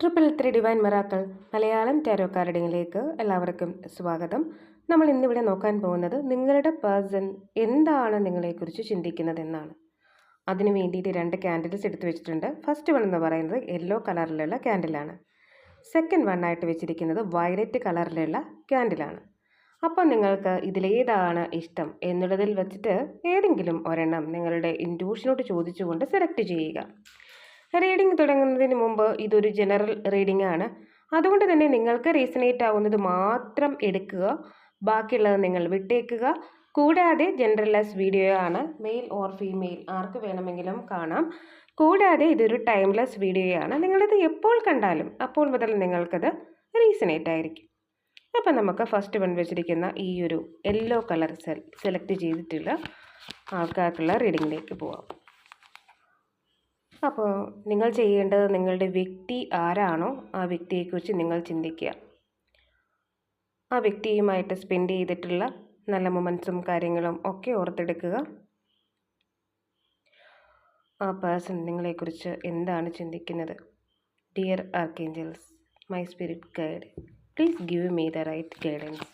Triple three divine miracles Malayalam tarot കാർഡിങ്ങിലേക്ക് എല്ലാവർക്കും സ്വാഗതം. നമ്മൾ ഇന്നിവിടെ നോക്കാൻ പോകുന്നത് നിങ്ങളുടെ പേഴ്സൺ എന്താണ് നിങ്ങളെക്കുറിച്ച് ചിന്തിക്കുന്നത് എന്നാണ് അതിനു വേണ്ടിയിട്ട് രണ്ട് ക്യാൻഡിൽസ് എടുത്തു വെച്ചിട്ടുണ്ട്. ഫസ്റ്റ് വൺ എന്ന് പറയുന്നത് യെല്ലോ കളറിലുള്ള ക്യാൻഡിലാണ് സെക്കൻഡ് വൺ ആയിട്ട് വെച്ചിരിക്കുന്നത് വയലറ്റ് കളറിലുള്ള ക്യാൻഡിലാണ് അപ്പോൾ നിങ്ങൾക്ക് ഇതിലേതാണ് ഇഷ്ടം എന്നുള്ളതിൽ വെച്ചിട്ട് ഏതെങ്കിലും ഒരെണ്ണം നിങ്ങളുടെ ഇൻഡ്യൂഷനോട് ചോദിച്ചുകൊണ്ട് സെലക്ട് ചെയ്യുക. റീഡിംഗ് തുടങ്ങുന്നതിന് മുമ്പ് ഇതൊരു ജനറൽ റീഡിംഗ് ആണ്. അതുകൊണ്ട് തന്നെ നിങ്ങൾക്ക് റീസണേറ്റ് ആവുന്നത് മാത്രം എടുക്കുക. ബാക്കിയുള്ളത് നിങ്ങൾ വിട്ടേക്കുക. കൂടാതെ ജനറലൈസ് വീഡിയോ ആണ്. മെയിൽ ഓർ ഫീമെയിൽ ആർക്ക് വേണമെങ്കിലും കാണാം. കൂടാതെ ഇതൊരു ടൈംലെസ് വീഡിയോ ആണ്. നിങ്ങളിത് എപ്പോൾ കണ്ടാലും അപ്പോൾ മുതൽ നിങ്ങൾക്കത് റീസണേറ്റ് ആയിരിക്കും. അപ്പം നമുക്ക് ഫസ്റ്റ് വൺ വെച്ചിരിക്കുന്ന ഈ ഒരു യെല്ലോ കളർ സെൽ സെലക്ട് ചെയ്തിട്ടുള്ള ആൾക്കാർക്കുള്ള റീഡിങ്ങിലേക്ക് പോവാം. അപ്പോൾ നിങ്ങൾ ചെയ്യേണ്ടത് നിങ്ങളുടെ വ്യക്തി ആരാണോ ആ വ്യക്തിയെക്കുറിച്ച് നിങ്ങൾ ചിന്തിക്കുക. ആ വ്യക്തിയുമായിട്ട് സ്പെൻഡ് ചെയ്തിട്ടുള്ള നല്ല മൊമെൻസും കാര്യങ്ങളും ഒക്കെ ഓർത്തെടുക്കുക. ആ പേഴ്സൺ നിങ്ങളെക്കുറിച്ച് എന്താണ് ചിന്തിക്കുന്നത്? Dear archangels my spirit guide please give me the right guidance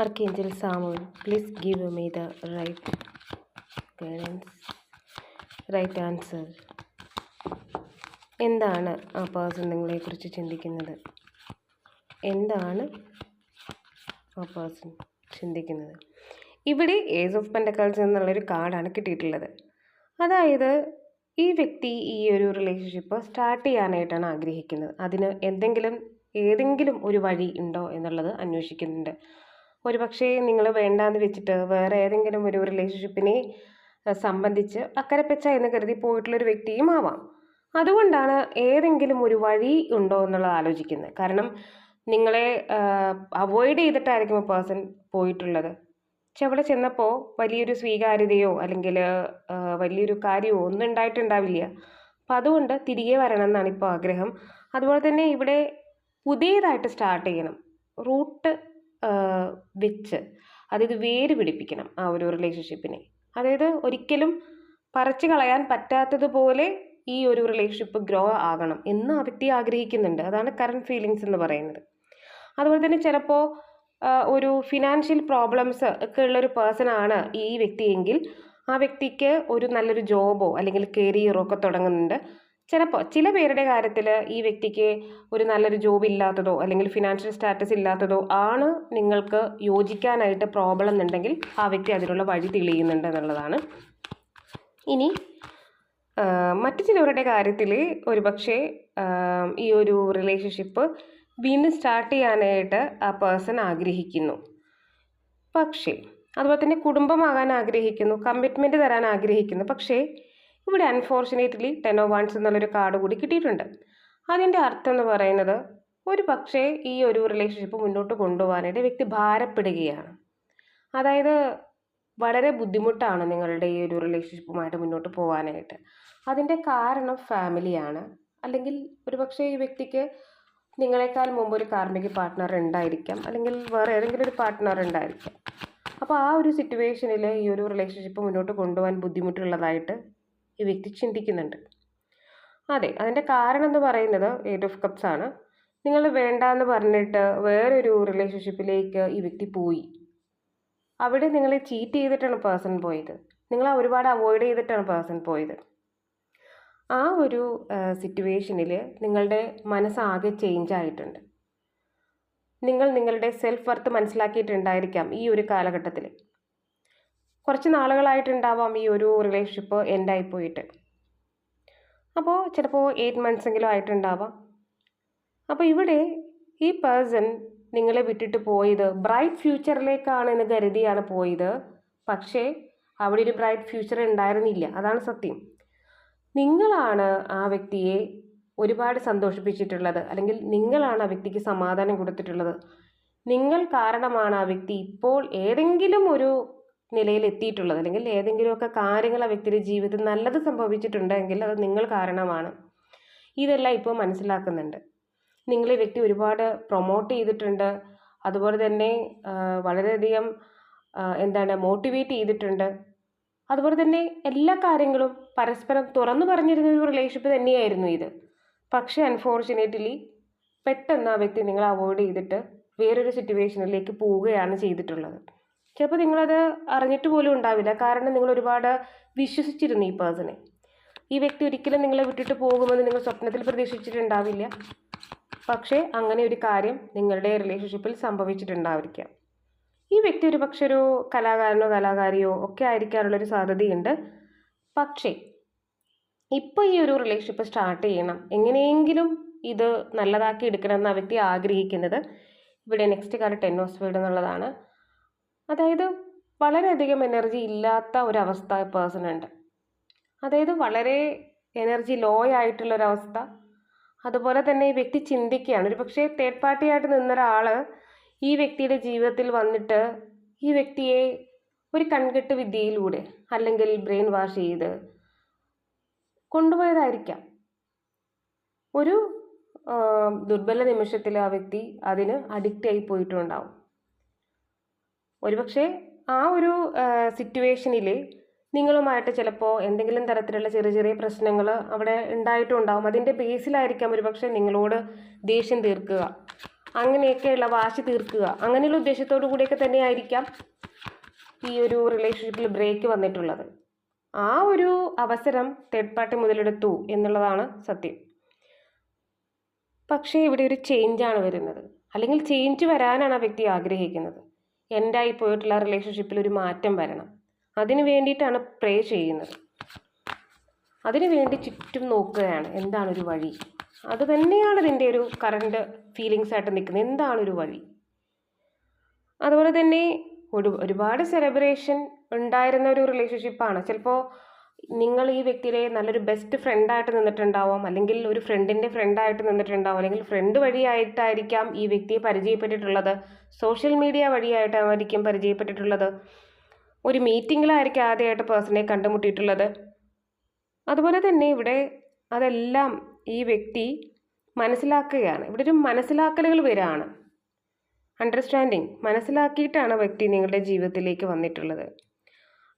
archangel Samuel please give me the right guidance right answer എന്താണ് ആ പേഴ്സൺ നിങ്ങളെക്കുറിച്ച് ചിന്തിക്കുന്നത്? എന്താണ് ആ പേഴ്സൺ ചിന്തിക്കുന്നത്? ഇവിടെ ഏസ് ഓഫ് പെൻഡക്കൾസ് എന്നുള്ളൊരു കാർഡാണ് കിട്ടിയിട്ടുള്ളത്. അതായത് ഈ വ്യക്തി ഈ ഒരു റിലേഷൻഷിപ്പ് സ്റ്റാർട്ട് ചെയ്യാനായിട്ടാണ് ആഗ്രഹിക്കുന്നത്. അതിന് എന്തെങ്കിലും ഏതെങ്കിലും ഒരു വഴി ഉണ്ടോ എന്നുള്ളത് അന്വേഷിക്കുന്നുണ്ട്. ഒരു പക്ഷേ നിങ്ങൾ വേണ്ടാന്ന് വെച്ചിട്ട് വേറെ ഏതെങ്കിലും ഒരു റിലേഷൻഷിപ്പിനെ സംബന്ധിച്ച് അക്കരപ്പച്ച എന്ന് കരുതി പോയിട്ടുള്ളൊരു വ്യക്തിയും ആവാം. അതുകൊണ്ടാണ് ഏതെങ്കിലും ഒരു വഴി ഉണ്ടോ എന്നുള്ളത് ആലോചിക്കുന്നത്. കാരണം നിങ്ങളെ അവോയ്ഡ് ചെയ്തിട്ടായിരിക്കും പേഴ്സൺ പോയിട്ടുള്ളത്. പക്ഷെ അവിടെ ചെന്നപ്പോൾ വലിയൊരു സ്വീകാര്യതയോ അല്ലെങ്കിൽ വലിയൊരു കാര്യമോ ഒന്നും ഉണ്ടായിട്ടുണ്ടാവില്ല. അപ്പം അതുകൊണ്ട് തിരികെ വരണം എന്നാണ് ഇപ്പോൾ ആഗ്രഹം. അതുപോലെ തന്നെ ഇവിടെ പുതിയതായിട്ട് സ്റ്റാർട്ട് ചെയ്യണം. റൂട്ട് വെച്ച്. അതായത് വേര് പിടിപ്പിക്കണം ആ ഒരു റിലേഷൻഷിപ്പിനെ. അതായത് ഒരിക്കലും പറിച്ചു കളയാൻ പറ്റാത്തതുപോലെ ഈ ഒരു റിലേഷൻഷിപ്പ് ഗ്രോ ആകണം എന്ന് ആ വ്യക്തി ആഗ്രഹിക്കുന്നുണ്ട്. അതാണ് കറണ്ട് ഫീലിങ്സ് എന്ന് പറയുന്നത്. അതുപോലെ തന്നെ ചിലപ്പോൾ ഒരു ഫിനാൻഷ്യൽ പ്രോബ്ലംസ് ഒക്കെ ഉള്ളൊരു പേഴ്സൺ ആണ് ഈ വ്യക്തിയെങ്കിൽ ആ വ്യക്തിക്ക് ഒരു നല്ലൊരു ജോബോ അല്ലെങ്കിൽ കരിയറോ ഒക്കെ തുടങ്ങുന്നുണ്ട്. ചിലപ്പോൾ ചില പേരുടെ കാര്യത്തിൽ ഈ വ്യക്തിക്ക് ഒരു നല്ലൊരു ജോബ് ഇല്ലാത്തതോ അല്ലെങ്കിൽ ഫിനാൻഷ്യൽ സ്റ്റാറ്റസ് ഇല്ലാത്തതോ ആണ് നിങ്ങൾക്ക് യോജിക്കാനായിട്ട് പ്രോബ്ലം എന്നുണ്ടെങ്കിൽ ആ വ്യക്തി അതിനുള്ള വഴി തെളിയുന്നുണ്ട് എന്നുള്ളതാണ്. ഇനി മറ്റു ചിലവരുടെ കാര്യത്തിൽ ഒരുപക്ഷെ ഈ ഒരു റിലേഷൻഷിപ്പ് വീണ്ടും സ്റ്റാർട്ട് ചെയ്യാനായിട്ട് ആ പേഴ്സൺ ആഗ്രഹിക്കുന്നു. പക്ഷേ അതുപോലെ തന്നെ കുടുംബമാകാൻ ആഗ്രഹിക്കുന്നു കമ്മിറ്റ്മെന്റ് തരാൻ ആഗ്രഹിക്കുന്നു. പക്ഷേ ഇവിടെ അൺഫോർച്ചുനേറ്റ്ലി ടെൻ ഓ വൺസ് എന്നുള്ളൊരു കാർഡ് കൂടി കിട്ടിയിട്ടുണ്ട്. അതിന്റെ അർത്ഥം എന്ന് പറയുന്നത് ഒരു പക്ഷേ ഈ ഒരു റിലേഷൻഷിപ്പ് മുന്നോട്ട് കൊണ്ടുപോകാനായിട്ട് വ്യക്തി ഭാരപ്പെടുകയാണ്. അതായത് വളരെ ബുദ്ധിമുട്ടാണ് നിങ്ങളുടെ ഈ ഒരു റിലേഷൻഷിപ്പുമായിട്ട് മുന്നോട്ട് പോകാനായിട്ട് അതിന്റെ കാരണം ഫാമിലിയാണ് അല്ലെങ്കിൽ ഒരുപക്ഷെ ഈ വ്യക്തിക്ക് നിങ്ങളെക്കാൾ മുമ്പ് ഒരു കാർമിക പാർട്ട്ണർ ഉണ്ടായിരിക്കാം. അല്ലെങ്കിൽ വേറെ ഏതെങ്കിലും ഒരു പാർട്ട്ണർ ഉണ്ടായിരിക്കാം. അപ്പോൾ ആ ഒരു സിറ്റുവേഷനിൽ ഈ ഒരു റിലേഷൻഷിപ്പ് മുന്നോട്ട് കൊണ്ടുപോകാൻ ബുദ്ധിമുട്ടുള്ളതായിട്ട് ഈ വ്യക്തി ചിന്തിക്കുന്നുണ്ട്. അതെ അതിന്റെ കാരണം എന്ന് പറയുന്നത് എയ്റ്റ് ഓഫ് കപ്സ് ആണ്. നിങ്ങൾ വേണ്ടാന്ന് പറഞ്ഞിട്ട് വേറൊരു റിലേഷൻഷിപ്പിലേക്ക് ഈ വ്യക്തി പോയി. അവിടെ നിങ്ങൾ ചീറ്റ് ചെയ്തിട്ടാണ് പേഴ്സൺ പോയത്. നിങ്ങൾ ഒരുപാട് അവോയ്ഡ് ചെയ്തിട്ടാണ് പേഴ്സൺ പോയത്. ആ ഒരു സിറ്റുവേഷനിൽ നിങ്ങളുടെ മനസ്സാകെ ചേഞ്ച് ആയിട്ടുണ്ട്. നിങ്ങൾ നിങ്ങളുടെ സെൽഫ് വർത്ത് മനസ്സിലാക്കിയിട്ടുണ്ടായിരിക്കാം ഈ ഒരു കാലഘട്ടത്തിൽ കുറച്ച് നാളുകളായിട്ടുണ്ടാവാം ഈ ഒരു റിലേഷൻഷിപ്പ് എൻഡായി പോയിട്ട്. അപ്പോൾ ചിലപ്പോൾ എയ്റ്റ് മന്ത്സെങ്കിലും ആയിട്ടുണ്ടാവാം. അപ്പോൾ ഇവിടെ ഈ പേഴ്സൺ നിങ്ങളെ വിട്ടിട്ട് പോയത്. ബ്രൈറ്റ് ഫ്യൂച്ചറിലേക്കാണ് എന്ന് കരുതിയാണ് പോയത്. പക്ഷേ അവിടെ ഒരു ബ്രൈറ്റ് ഫ്യൂച്ചർ ഉണ്ടായിരുന്നില്ല. അതാണ് സത്യം. നിങ്ങളാണ് ആ വ്യക്തിയെ ഒരുപാട് സന്തോഷിപ്പിച്ചിട്ടുള്ളത്. അല്ലെങ്കിൽ നിങ്ങളാണ് ആ വ്യക്തിക്ക് സമാധാനം കൊടുത്തിട്ടുള്ളത്. നിങ്ങൾ കാരണമാണ് ആ വ്യക്തി ഇപ്പോൾ ഏതെങ്കിലും ഒരു നിലയിൽ എത്തിയിട്ടുള്ളത്. അല്ലെങ്കിൽ ഏതെങ്കിലുമൊക്കെ കാര്യങ്ങൾ ആ വ്യക്തിയുടെ ജീവിതത്തിൽ നല്ലത് സംഭവിച്ചിട്ടുണ്ടെങ്കിൽ അത് നിങ്ങൾ കാരണമാണ്. ഇതെല്ലാം ഇപ്പോൾ മനസ്സിലാക്കുന്നുണ്ട്. നിങ്ങളെ വ്യക്തി ഒരുപാട് പ്രൊമോട്ട് ചെയ്തിട്ടുണ്ട്. അതുപോലെ തന്നെ വളരെയധികം എന്താണ് മോട്ടിവേറ്റ് ചെയ്തിട്ടുണ്ട്. അതുപോലെ തന്നെ എല്ലാ കാര്യങ്ങളും പരസ്പരം തുറന്നു പറഞ്ഞിരുന്ന ഒരു റിലേഷൻഷിപ്പ് തന്നെയായിരുന്നു ഇത്. പക്ഷേ അൺഫോർച്ചുനേറ്റ്ലി പെട്ടെന്ന് ആ വ്യക്തി നിങ്ങളെ അവോയ്ഡ് ചെയ്തിട്ട് വേറൊരു സിറ്റുവേഷനിലേക്ക് പോവുകയാണ് ചെയ്തിട്ടുള്ളത്. ചിലപ്പോൾ നിങ്ങളത് അറിഞ്ഞിട്ട് പോലും ഉണ്ടാവില്ല. കാരണം നിങ്ങൾ ഒരുപാട് വിശ്വസിച്ചിരുന്നു ഈ പേഴ്സണെ ഈ വ്യക്തി ഒരിക്കലും നിങ്ങളെ വിട്ടിട്ട് പോകുമെന്ന് നിങ്ങൾ സ്വപ്നത്തിൽ പ്രതീക്ഷിച്ചിട്ടുണ്ടാവില്ല. പക്ഷേ അങ്ങനെ ഒരു കാര്യം നിങ്ങളുടെ റിലേഷൻഷിപ്പിൽ സംഭവിച്ചിട്ടുണ്ടായിരിക്കാം. ഈ വ്യക്തി ഒരു പക്ഷെ ഒരു കലാകാരനോ കലാകാരിയോ ഒക്കെ ആയിരിക്കാനുള്ളൊരു സാധ്യതയുണ്ട്. പക്ഷേ ഇപ്പോൾ ഈ ഒരു റിലേഷൻഷിപ്പ് സ്റ്റാർട്ട് ചെയ്യണം. എങ്ങനെയെങ്കിലും ഇത് നല്ലതാക്കി എടുക്കണം എന്ന് ആ വ്യക്തി ആഗ്രഹിക്കുന്നത്. ഇവിടെ next card ten of speed എന്നുള്ളതാണ്. അതായത് വളരെയധികം എനർജി ഇല്ലാത്ത ഒരവസ്ഥ പേഴ്സൺ ഉണ്ട്. അതായത് വളരെ എനർജി ലോ ആയിട്ടുള്ളൊരവസ്ഥ. അതുപോലെ തന്നെ ഈ വ്യക്തി ചിന്തിക്കുകയാണ്. ഒരു പക്ഷേ തേർഡ് പാർട്ടിയായിട്ട് നിന്നൊരാൾ ഈ വ്യക്തിയുടെ ജീവിതത്തിൽ വന്നിട്ട് ഈ വ്യക്തിയെ ഒരു കൺകെട്ട് വിദ്യയിലൂടെ അല്ലെങ്കിൽ ബ്രെയിൻ വാഷ് ചെയ്ത് കൊണ്ടുപോയതായിരിക്കാം. ഒരു ദുർബല നിമിഷത്തിൽ ആ വ്യക്തി അതിന് അഡിക്റ്റ് ആയി പോയിട്ടുണ്ടാവും. ഒരുപക്ഷെ ആ ഒരു സിറ്റുവേഷനിൽ നിങ്ങളുമായിട്ട് ചിലപ്പോൾ എന്തെങ്കിലും തരത്തിലുള്ള ചെറിയ ചെറിയ പ്രശ്നങ്ങൾ അവിടെ ഉണ്ടായിട്ടുണ്ടാവും. അതിന്റെ ബേസിലായിരിക്കാം ഒരുപക്ഷെ നിങ്ങളോട് ദേഷ്യം തീർക്കുക. അങ്ങനെയൊക്കെയുള്ള വാശി തീർക്കുക. അങ്ങനെയുള്ള ഉദ്ദേശത്തോടു കൂടിയൊക്കെ തന്നെയായിരിക്കാം ഈ ഒരു റിലേഷൻഷിപ്പിൽ ബ്രേക്ക് വന്നിട്ടുള്ളത്. ആ ഒരു അവസരം തേർഡ് പാർട്ടി മുതലെടുത്തു എന്നുള്ളതാണ് സത്യം. പക്ഷേ ഇവിടെ ഒരു ചേഞ്ചാണ് വരുന്നത്. അല്ലെങ്കിൽ ചേഞ്ച് വരാനാണ് ആ വ്യക്തി ആഗ്രഹിക്കുന്നത്. എൻഡായി പോയിട്ടുള്ള റിലേഷൻഷിപ്പിൽ ഒരു മാറ്റം വരണം. അതിനു വേണ്ടിയിട്ടാണ് പ്രേ ചെയ്യുന്നത്. അതിനു വേണ്ടി ചുറ്റും നോക്കുകയാണ് എന്താണ് ഒരു വഴി? അത് തന്നെയാണ് ഇതിന്റെ ഒരു കറണ്ട് ഫീലിങ്സ് ആയിട്ട് നിൽക്കുന്നത്. എന്താണ് ഒരു വഴി? അതുപോലെ തന്നെ ഒരു ഒരുപാട് സെലിബ്രേഷൻ ഉണ്ടായിരുന്ന ഒരു റിലേഷൻഷിപ്പാണ് ചിലപ്പോൾ നിങ്ങൾ ഈ വ്യക്തിയെ നല്ലൊരു ബെസ്റ്റ് ഫ്രണ്ടായിട്ട് നിന്നിട്ടുണ്ടാവാം അല്ലെങ്കിൽ ഒരു ഫ്രണ്ടിന്റെ ഫ്രണ്ടായിട്ട് നിന്നിട്ടുണ്ടാവും അല്ലെങ്കിൽ ഫ്രണ്ട് വഴിയായിട്ടായിരിക്കാം ഈ വ്യക്തിയെ പരിചയപ്പെട്ടിട്ടുള്ളത്. Social media വഴിയായിട്ടായിരിക്കും പരിചയപ്പെട്ടിട്ടുള്ളത്. ഒരു മീറ്റിങ്ങിലായിരിക്കും ആദ്യമായിട്ട് പേഴ്സണെ കണ്ടുമുട്ടിയിട്ടുള്ളത്. അതുപോലെ തന്നെ ഇവിടെ അതെല്ലാം ഈ വ്യക്തി മനസ്സിലാക്കുകയാണ്. ഇവിടെ ഒരു മനസ്സിലാക്കലുകൾ വരാണ്. അണ്ടർസ്റ്റാൻഡിങ് മനസ്സിലാക്കിയിട്ടാണ് വ്യക്തി നിങ്ങളുടെ ജീവിതത്തിലേക്ക് വന്നിട്ടുള്ളത്.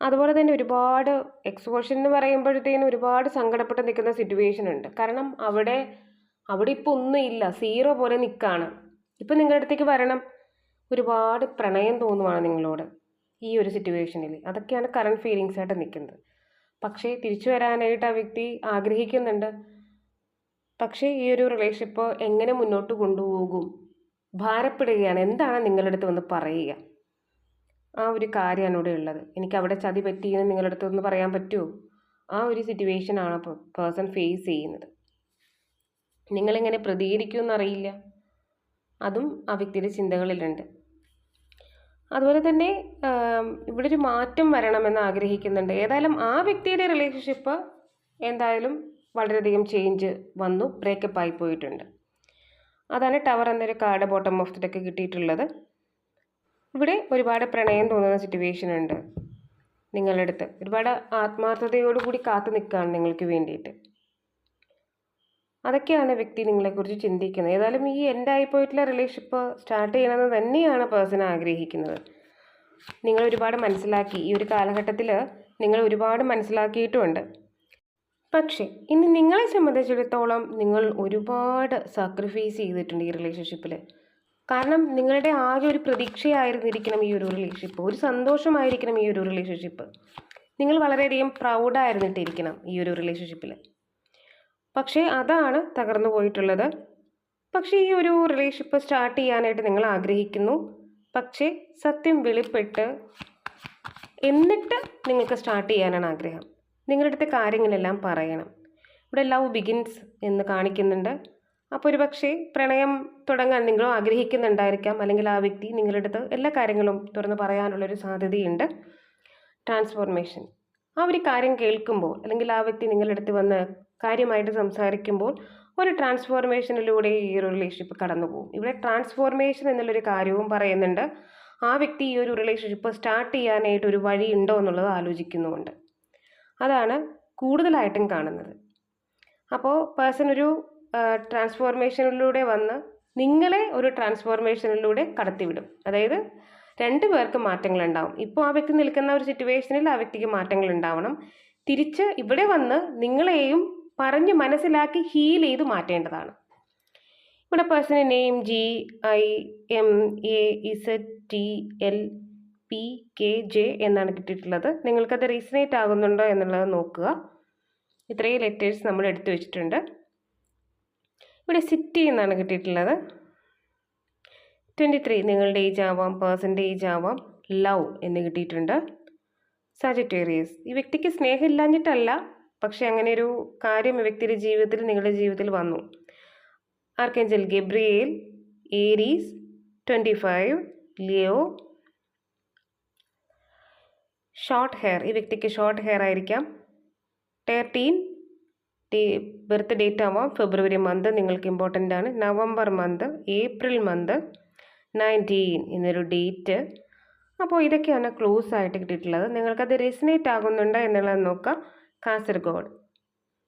അതുപോലെ തന്നെ ഒരുപാട് എക്സ്പോഷൻ എന്ന് പറയുമ്പോഴത്തേനും ഒരുപാട് സങ്കടപ്പെട്ട് നിൽക്കുന്ന സിറ്റുവേഷൻ ഉണ്ട്. കാരണം അവിടെ അവിടെ ഇപ്പോൾ ഒന്നുമില്ല സീറോ പോലെ നിൽക്കുകയാണ് ഇപ്പം നിങ്ങളുടെ അടുത്തേക്ക് വരണം. ഒരുപാട് പ്രണയം തോന്നുവാണ് നിങ്ങളോട്. ഈ ഒരു സിറ്റുവേഷനിൽ അതൊക്കെയാണ് കറണ്ട് ഫീലിങ്സ് ആയിട്ട് നിൽക്കുന്നത് പക്ഷേ തിരിച്ചു വരാനായിട്ട് ആ വ്യക്തി ആഗ്രഹിക്കുന്നുണ്ട്. പക്ഷേ ഈ ഒരു റിലേഷൻഷിപ്പ് എങ്ങനെ മുന്നോട്ട് കൊണ്ടുപോകും? ഭാരപ്പെടുകയാണ്. എന്താണ് നിങ്ങളുടെ അടുത്ത് വന്ന് പറയുക? ആ ഒരു കാര്യമാണ് ഇവിടെ ഉള്ളത്. എനിക്ക് അവിടെ ചതി പറ്റിയെന്ന് നിങ്ങളുടെ അടുത്ത് ഒന്ന് പറയാൻ പറ്റുമോ? ആ ഒരു സിറ്റുവേഷനാണ് പേഴ്സൺ ഫേസ് ചെയ്യുന്നത്. നിങ്ങളെങ്ങനെ പ്രതികരിക്കുമെന്നറിയില്ല അതും ആ വ്യക്തിയുടെ ചിന്തകളിലുണ്ട്. അതുപോലെ തന്നെ ഇവിടെ ഒരു മാറ്റം വരണമെന്ന് ആഗ്രഹിക്കുന്നുണ്ട്. ഏതായാലും ആ വ്യക്തിയുടെ റിലേഷൻഷിപ്പ് എന്തായാലും വളരെയധികം ചേഞ്ച് വന്നു ബ്രേക്കപ്പ് ആയി പോയിട്ടുണ്ട്. അതാണ് ടവർ എന്നൊരു കാർഡ് ബോട്ടം ഓഫ് ദി കിട്ടിയിട്ടുള്ളത്. ഇവിടെ ഒരുപാട് പ്രണയം തോന്നുന്ന സിറ്റുവേഷൻ ഉണ്ട്. നിങ്ങളുടെ അടുത്ത് ഒരുപാട് ആത്മാർത്ഥതയോടുകൂടി കാത്തു നിൽക്കുകയാണ് നിങ്ങൾക്ക് വേണ്ടിയിട്ട്. അതൊക്കെയാണ് വ്യക്തി നിങ്ങളെക്കുറിച്ച് ചിന്തിക്കുന്നത്. ഏതായാലും ഈ എന്റെ ആയിപ്പോയിട്ടുള്ള റിലേഷൻഷിപ്പ് സ്റ്റാർട്ട് ചെയ്യണമെന്ന് തന്നെയാണ് പേഴ്സൺ ആഗ്രഹിക്കുന്നത്. നിങ്ങൾ ഒരുപാട് മനസ്സിലാക്കി. ഈ ഒരു കാലഘട്ടത്തിൽ നിങ്ങൾ ഒരുപാട് മനസ്സിലാക്കിയിട്ടുമുണ്ട്. പക്ഷേ ഇനി നിങ്ങളെ സംബന്ധിച്ചിടത്തോളം നിങ്ങൾ ഒരുപാട് സാക്രിഫൈസ് ചെയ്തിട്ടുണ്ട് ഈ റിലേഷൻഷിപ്പിൽ കാരണം നിങ്ങളുടെ ആകെ ഒരു പ്രതീക്ഷയായിരുന്നിരിക്കണം ഈ ഒരു റിലേഷൻഷിപ്പ് ഒരു സന്തോഷമായിരിക്കണം ഈ ഒരു റിലേഷൻഷിപ്പ് നിങ്ങൾ വളരെയധികം പ്രൗഡായിരുന്നിട്ടിരിക്കണം ഈ ഒരു റിലേഷൻഷിപ്പിൽ പക്ഷേ അതാണ് തകർന്നു പോയിട്ടുള്ളത്. പക്ഷേ ഈ ഒരു റിലേഷൻഷിപ്പ് സ്റ്റാർട്ട് ചെയ്യാനായിട്ട് നിങ്ങൾ ആഗ്രഹിക്കുന്നു. പക്ഷേ സത്യം വെളിപ്പെട്ട് എന്നിട്ട് നിങ്ങൾക്ക് സ്റ്റാർട്ട് ചെയ്യാനാണ് ആഗ്രഹം. നിങ്ങളുടെ അടുത്ത കാര്യങ്ങളെല്ലാം പറയണം. ഇവിടെ ലവ് ബിഗിൻസ് എന്ന് കാണിക്കുന്നുണ്ട്. അപ്പോൾ ഒരു പക്ഷേ പ്രണയം തുടങ്ങാൻ നിങ്ങളും ആഗ്രഹിക്കുന്നുണ്ടായിരിക്കാം. അല്ലെങ്കിൽ ആ വ്യക്തി നിങ്ങളുടെ അടുത്ത് എല്ലാ കാര്യങ്ങളും തുറന്ന് പറയാനുള്ളൊരു സാധ്യതയുണ്ട്. ട്രാൻസ്ഫോർമേഷൻ ആ ഒരു കാര്യം കേൾക്കുമ്പോൾ അല്ലെങ്കിൽ ആ വ്യക്തി നിങ്ങളുടെ അടുത്ത് വന്ന് കാര്യമായിട്ട് സംസാരിക്കുമ്പോൾ ഒരു ട്രാൻസ്ഫോർമേഷനിലൂടെ ഈ ഒരു റിലേഷൻഷിപ്പ് കടന്നു പോകും. ഇവിടെ ട്രാൻസ്ഫോർമേഷൻ എന്നുള്ളൊരു കാര്യവും പറയുന്നുണ്ട്. ആ വ്യക്തി ഈ ഒരു റിലേഷൻഷിപ്പ് സ്റ്റാർട്ട് ചെയ്യാനായിട്ട് ഒരു വഴി ഉണ്ടോ എന്നുള്ളത് ആലോചിക്കുന്നുമുണ്ട്. അതാണ് കൂടുതലായിട്ടും കാണുന്നത്. അപ്പോൾ പേഴ്സൺ ഒരു ട്രാൻസ്ഫോർമേഷനിലൂടെ വന്ന് നിങ്ങളെ ഒരു ട്രാൻസ്ഫോർമേഷനിലൂടെ കടത്തിവിടും. അതായത് രണ്ട് പേർക്ക് മാറ്റങ്ങൾ ഉണ്ടാവും ഇപ്പോൾ ആ വ്യക്തി നിൽക്കുന്ന ഒരു സിറ്റുവേഷനിൽ ആ വ്യക്തിക്ക് മാറ്റങ്ങൾ ഉണ്ടാവണം തിരിച്ച് ഇവിടെ വന്ന് നിങ്ങളെയും പറഞ്ഞ് മനസ്സിലാക്കി ഹീൽ ചെയ്ത് മാറ്റേണ്ടതാണ്. ഇവിടെ personal name G I M A Z T L P K J എന്നാണ് കിട്ടിയിട്ടുള്ളത്. നിങ്ങൾക്കത് റീസണേറ്റ് ആകുന്നുണ്ടോ എന്നുള്ളത് നോക്കുക. ഇത്രയും ലെറ്റേഴ്സ് നമ്മൾ എടുത്തു വെച്ചിട്ടുണ്ട്. ഇവിടെ സിറ്റി എന്നാണ് കിട്ടിയിട്ടുള്ളത്. ട്വന്റി ത്രീ നിങ്ങളുടെ ഏജ് ആവാം പേഴ്സന്റെ ഏജ് ആവാം ലവ് എന്ന് കിട്ടിയിട്ടുണ്ട്. സാജിറ്റേറിയസ് ഈ വ്യക്തിക്ക് സ്നേഹമില്ലാഞ്ഞിട്ടല്ല പക്ഷെ അങ്ങനെ ഒരു കാര്യം വ്യക്തിയുടെ ജീവിതത്തിൽ നിങ്ങളുടെ ജീവിതത്തിൽ വന്നു. Archangel Gabriel Aries twenty five Leo. Short hair ഈ വ്യക്തിക്ക് ഷോർട്ട് ഹെയർ ആയിരിക്കാം. തേർട്ടീൻ ബർത്ത് ഡേറ്റ് ആവാം. ഫെബ്രുവരി മന്ത് നിങ്ങൾക്ക് ഇമ്പോർട്ടന്റ് ആണ്. November month April month nineteen എന്നൊരു ഡേറ്റ്. അപ്പോൾ ഇതൊക്കെയാണ് ക്ലോസ് ആയിട്ട് കിട്ടിയിട്ടുള്ളത്. നിങ്ങൾക്കത് റെസിനേറ്റ് ആകുന്നുണ്ടോ എന്നുള്ളത് നോക്കാം. കാസർഗോഡ്.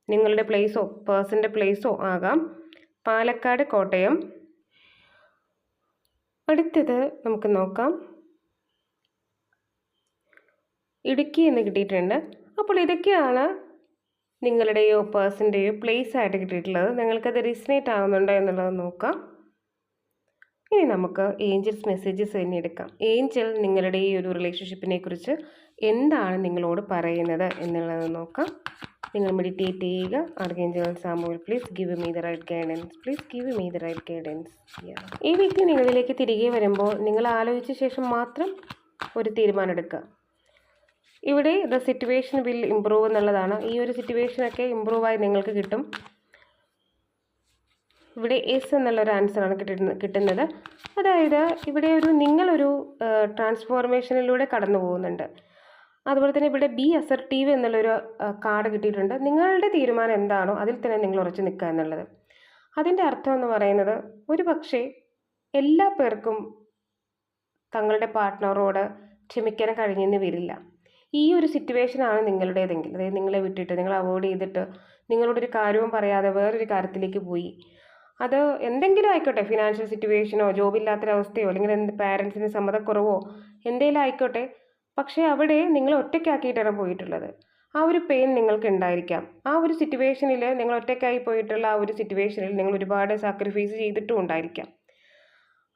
നിങ്ങളുടെ പ്ലേസോ പേഴ്സന്റെ പ്ലേസോ ആകാം. പാലക്കാട് കോട്ടയം. അടുത്തത് നമുക്ക് നോക്കാം. ഇടുക്കി എന്ന് കിട്ടിയിട്ടുണ്ട്. അപ്പോൾ ഇതൊക്കെയാണ് നിങ്ങളുടെയോ പേഴ്സന്റെയോ പ്ലേസ് ആയിട്ട് കിട്ടിയിട്ടുള്ളത്. നിങ്ങൾക്കത് റിസനേറ്റ് ആവുന്നുണ്ടോ എന്നുള്ളത് നോക്കാം. ഇനി നമുക്ക് ഏഞ്ചൽസ് മെസ്സേജസ് തന്നെ എടുക്കാം. ഏഞ്ചൽ നിങ്ങളുടെ ഈ ഒരു റിലേഷൻഷിപ്പിനെ കുറിച്ച് എന്താണ് നിങ്ങളോട് പറയുന്നത് എന്നുള്ളത് നോക്കാം. നിങ്ങൾ മെഡിറ്റേറ്റ് ചെയ്യുക. Archangel Samuel please give me the right guidance please give me the right guidance ഈ വ്യക്തി നിങ്ങളിലേക്ക് തിരികെ വരുമ്പോൾ നിങ്ങൾ ആലോചിച്ച ശേഷം മാത്രം ഒരു തീരുമാനം എടുക്കുക. ഇവിടെ ദ സിറ്റുവേഷൻ വിൽ ഇമ്പ്രൂവ് എന്നുള്ളതാണ്. ഈ ഒരു സിറ്റുവേഷനൊക്കെ ഇമ്പ്രൂവായി നിങ്ങൾക്ക് കിട്ടും. ഇവിടെ എസ് എന്നുള്ളൊരു ആൻസറാണ് കിട്ടുന്നത് കിട്ടുന്നത്. അതായത് ഇവിടെ ഒരു നിങ്ങളൊരു ട്രാൻസ്ഫോർമേഷനിലൂടെ കടന്നു പോകുന്നുണ്ട്. അതുപോലെ തന്നെ ഇവിടെ ബി അസർട്ടീവ് എന്നുള്ളൊരു കാർഡ് കിട്ടിയിട്ടുണ്ട്. നിങ്ങളുടെ തീരുമാനം എന്താണോ അതിൽ തന്നെ നിങ്ങൾ ഉറച്ചു നിൽക്കുക എന്നുള്ളത്. അതിന്റെ അർത്ഥം എന്ന് പറയുന്നത് ഒരു പക്ഷേ എല്ലാ പേർക്കും തങ്ങളുടെ പാർട്ട്ണറോട് ക്ഷമിക്കാൻ കഴിഞ്ഞെന്ന് വരില്ല. ഈ ഒരു സിറ്റുവേഷനാണ് നിങ്ങളുടേതെങ്കിൽ. അതായത് നിങ്ങളെ വിട്ടിട്ട് നിങ്ങൾ അവോയ്ഡ് ചെയ്തിട്ട് നിങ്ങളോടൊരു കാര്യവും പറയാതെ വേറൊരു കാര്യത്തിലേക്ക് പോയി. അത് എന്തെങ്കിലും ആയിക്കോട്ടെ ഫിനാൻഷ്യൽ സിറ്റുവേഷനോ ജോബില്ലാത്തൊരവസ്ഥയോ അല്ലെങ്കിൽ എന്ത് പാരൻസിന് സമ്മതക്കുറവോ എന്തെങ്കിലും ആയിക്കോട്ടെ. പക്ഷേ അവിടെ നിങ്ങൾ ഒറ്റയ്ക്കാക്കിയിട്ടാണ് പോയിട്ടുള്ളത്. ആ ഒരു പെയിൻ നിങ്ങൾക്ക് ഉണ്ടായിരിക്കാം. ആ ഒരു സിറ്റുവേഷനിൽ നിങ്ങൾ ഒറ്റയ്ക്കായി പോയിട്ടുള്ള ആ ഒരു സിറ്റുവേഷനിൽ നിങ്ങൾ ഒരുപാട് സാക്രിഫൈസ് ചെയ്തിട്ടും ഉണ്ടായിരിക്കാം.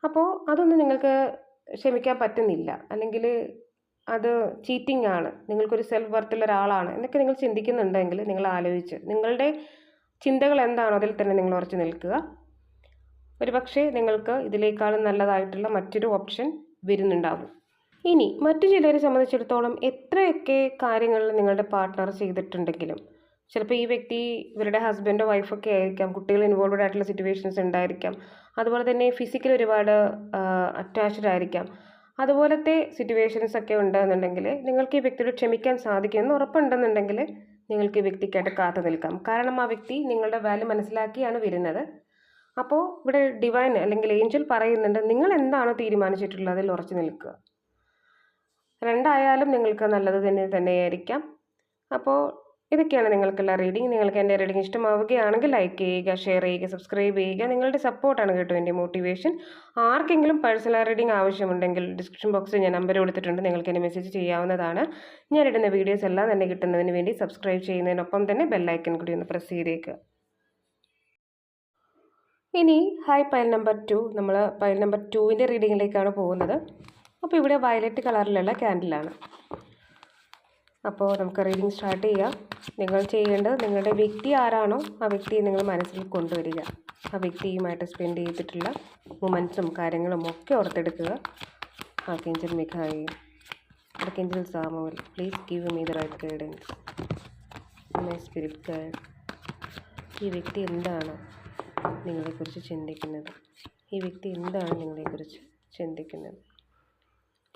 അപ്പോൾ അതൊന്നും നിങ്ങൾക്ക് ക്ഷമിക്കാൻ പറ്റുന്നില്ല. അല്ലെങ്കിൽ അത് ചീറ്റിംഗ് ആണ്. നിങ്ങൾക്കൊരു സെൽഫ് വർത്തുള്ള ഒരാളാണ് എന്നൊക്കെ നിങ്ങൾ ചിന്തിക്കുന്നുണ്ടെങ്കിൽ നിങ്ങൾ ആലോചിച്ച്. നിങ്ങളുടെ ചിന്തകൾ എന്താണോ അതിൽ തന്നെ നിങ്ങൾ ഉറച്ചു നിൽക്കുക. ഒരു പക്ഷേ നിങ്ങൾക്ക് ഇതിനേക്കാളും നല്ലതായിട്ടുള്ള മറ്റൊരു ഓപ്ഷൻ വരുന്നുണ്ടാവും. ഇനി മറ്റു ചിലരെ സംബന്ധിച്ചിടത്തോളം എത്രയൊക്കെ കാര്യങ്ങൾ നിങ്ങളുടെ പാർട്ട്ണർ ചെയ്തിട്ടുണ്ടെങ്കിലും ചിലപ്പോൾ ഈ വ്യക്തി ഇവരുടെ ഹസ്ബൻഡോ വൈഫൊക്കെ ആയിരിക്കാം കുട്ടികൾ ഇൻവോൾവഡ് ആയിട്ടുള്ള സിറ്റുവേഷൻസ് ഉണ്ടായിരിക്കാം അതുപോലെ തന്നെ ഫിസിക്കൽ ഒരുപാട് അറ്റാച്ച്ഡ് ആയിരിക്കാം. അതുപോലത്തെ സിറ്റുവേഷൻസ് ഒക്കെ ഉണ്ടെന്നുണ്ടെങ്കിൽ നിങ്ങൾക്ക് ഈ വ്യക്തിയോട് ക്ഷമിക്കാൻ സാധിക്കുമെന്ന് ഉറപ്പുണ്ടെന്നുണ്ടെങ്കിൽ നിങ്ങൾക്ക് ഈ വ്യക്തിക്കായിട്ട് കാത്തു നിൽക്കാം. കാരണം ആ വ്യക്തി നിങ്ങളുടെ വാല്യൂ മനസ്സിലാക്കിയാണ് വരുന്നത്. അപ്പോൾ ഇവിടെ ഡിവൈൻ അല്ലെങ്കിൽ ഏഞ്ചൽ പറയുന്നുണ്ട് നിങ്ങൾ എന്താണോ തീരുമാനിച്ചിട്ടുള്ളത്? അതിൽ ഉറച്ചു നിൽക്കുക. രണ്ടായാലും നിങ്ങൾക്ക് നല്ലത് തന്നെ തന്നെയായിരിക്കാം. അപ്പോൾ ഇതൊക്കെയാണ് നിങ്ങൾക്കുള്ള റീഡിങ് നിങ്ങൾക്ക് എന്റെ റീഡിങ് ഇഷ്ടമാവുകയാണെങ്കിൽ ലൈക്ക് ചെയ്യുക ഷെയർ ചെയ്യുക സബ്സ്ക്രൈബ് ചെയ്യുക. നിങ്ങളുടെ സപ്പോർട്ടാണ് കേട്ടോ എന്റെ മോട്ടിവേഷൻ ആർക്കെങ്കിലും പേഴ്സണൽ റീഡിങ് ആവശ്യമുണ്ടെങ്കിൽ ഡിസ്ക്രിപ്ഷൻ ബോക്സിൽ ഞാൻ നമ്പർ കൊടുത്തിട്ടുണ്ട്. നിങ്ങൾക്ക് എന്നെ മെസ്സേജ് ചെയ്യാവുന്നതാണ്. ഞാൻ ഇടുന്ന വീഡിയോസ് എല്ലാം തന്നെ കിട്ടുന്നതിന് വേണ്ടി സബ്സ്ക്രൈബ് ചെയ്യുന്നതിനൊപ്പം തന്നെ ബെല്ലൈക്കൻ കൂടി ഒന്ന് പ്രസ് ചെയ്തേക്കുക ഇനി ഹൈ പൈൽ നമ്പർ ടു നമ്മൾ പൈൽ നമ്പർ ടുവിന്റെ റീഡിങ്ങിലേക്കാണ് പോകുന്നത്. അപ്പോൾ ഇവിടെ വയലറ്റ് കളറിലുള്ള ക്യാൻഡിലാണ് അപ്പോൾ നമുക്ക് റീഡിങ് സ്റ്റാർട്ട് ചെയ്യാം. നിങ്ങൾ ചെയ്യേണ്ടത് നിങ്ങളുടെ വ്യക്തി ആരാണോ ആ വ്യക്തിയെ നിങ്ങൾ മനസ്സിൽ കൊണ്ടുവരിക. ആ വ്യക്തിയുമായിട്ട് സ്പെൻഡ് ചെയ്തിട്ടുള്ള മൊമെന്റ്സും കാര്യങ്ങളും ഒക്കെ ഓർത്തെടുക്കുക. Archangel മിഖായി. Archangel Samuel please give me the right guidance my spirit guide ഈ വ്യക്തി എന്താണ് നിങ്ങളെക്കുറിച്ച് ചിന്തിക്കുന്നത്? ഈ വ്യക്തി എന്താണ് നിങ്ങളെക്കുറിച്ച് ചിന്തിക്കുന്നത്?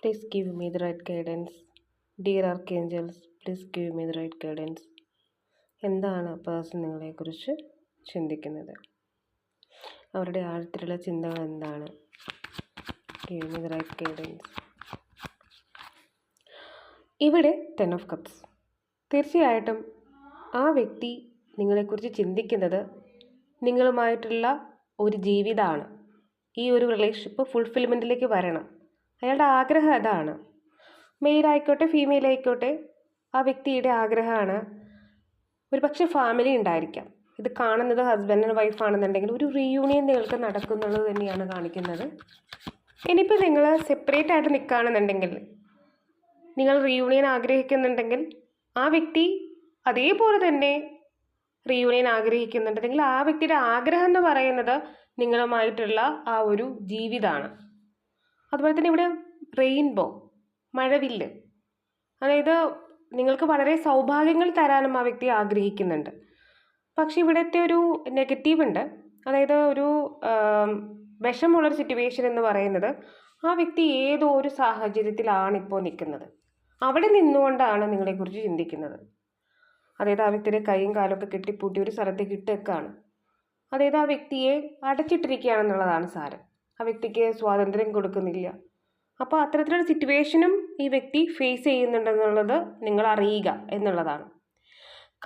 Please give me the right guidance dear archangels please give me the right guidance എന്താണ് പേഴ്സൺ നിങ്ങളെക്കുറിച്ച് ചിന്തിക്കുന്നത്? അവരുടെ ആഴത്തിലുള്ള ചിന്തകൾ എന്താണ്? Give me the right guidance ഇവിടെ ടെൻ ഓഫ് കപ്സ് തീർച്ചയായിട്ടും ആ വ്യക്തി നിങ്ങളെക്കുറിച്ച് ചിന്തിക്കുന്നത് നിങ്ങളുമായിട്ടുള്ള ഒരു ജീവിതമാണ് ഈ ഒരു റിലേഷൻഷിപ്പ് ഫുൾഫിൽമെന്റിലേക്ക് വരണം. അയാളുടെ ആഗ്രഹം അതാണ്. മെയിൽ ആയിക്കോട്ടെ ഫീമെയിൽ ആയിക്കോട്ടെ ആ വ്യക്തിയുടെ ആഗ്രഹമാണ് ഒരു പക്ഷേ ഫാമിലി ഉണ്ടായിരിക്കാം. ഇത് കാണുന്നത് ഹസ്ബൻഡ് ആൻഡ് വൈഫ് ആണെന്നുണ്ടെങ്കിൽ ഒരു റീയൂണിയൻ നിങ്ങൾക്ക് നടക്കുന്നുള്ളത് തന്നെയാണ് കാണിക്കുന്നത്. ഇനിയിപ്പോൾ നിങ്ങൾ സെപ്പറേറ്റ് ആയിട്ട് നിൽക്കുകയാണെന്നുണ്ടെങ്കിൽ നിങ്ങൾ റീയൂണിയൻ ആഗ്രഹിക്കുന്നുണ്ടെങ്കിൽ ആ വ്യക്തി അതേപോലെ തന്നെ റീയൂണിയൻ ആഗ്രഹിക്കുന്നുണ്ടെങ്കിൽ ആ വ്യക്തിയുടെ ആഗ്രഹം എന്ന് പറയുന്നത് നിങ്ങളുമായിട്ടുള്ള ആ ഒരു ജീവിതമാണ് അതുപോലെ തന്നെ ഇവിടെ റെയിൻബോ മഴവില്ല്. അതായത് നിങ്ങൾക്ക് വളരെ സൗഭാഗ്യങ്ങൾ തരാനും ആ വ്യക്തി ആഗ്രഹിക്കുന്നുണ്ട്. പക്ഷേ ഇവിടുത്തെ ഒരു നെഗറ്റീവ് ഉണ്ട്. അതായത് ഒരു വിഷമുള്ളൊരു സിറ്റുവേഷൻ എന്ന് പറയുന്നത് ആ വ്യക്തി ഏതോ ഒരു സാഹചര്യത്തിലാണ് ഇപ്പോൾ നിൽക്കുന്നത്. അവിടെ നിന്നുകൊണ്ടാണ് നിങ്ങളെക്കുറിച്ച് ചിന്തിക്കുന്നത്. അതായത് ആ വ്യക്തിയുടെ കൈയും കാലൊക്കെ കെട്ടിപ്പൂട്ടി ഒരു സ്ഥലത്തേക്ക് ഇട്ടേക്കാണ് അതായത് ആ വ്യക്തിയെ അടച്ചിട്ടിരിക്കുകയാണെന്നുള്ളതാണ് സാരം. ആ വ്യക്തിക്ക് സ്വാതന്ത്ര്യം കൊടുക്കുന്നില്ല. അപ്പോൾ അത്തരത്തിലൊരു സിറ്റുവേഷനും ഈ വ്യക്തി ഫേസ് ചെയ്യുന്നുണ്ടെന്നുള്ളത് നിങ്ങൾ അറിയുക എന്നുള്ളതാണ്.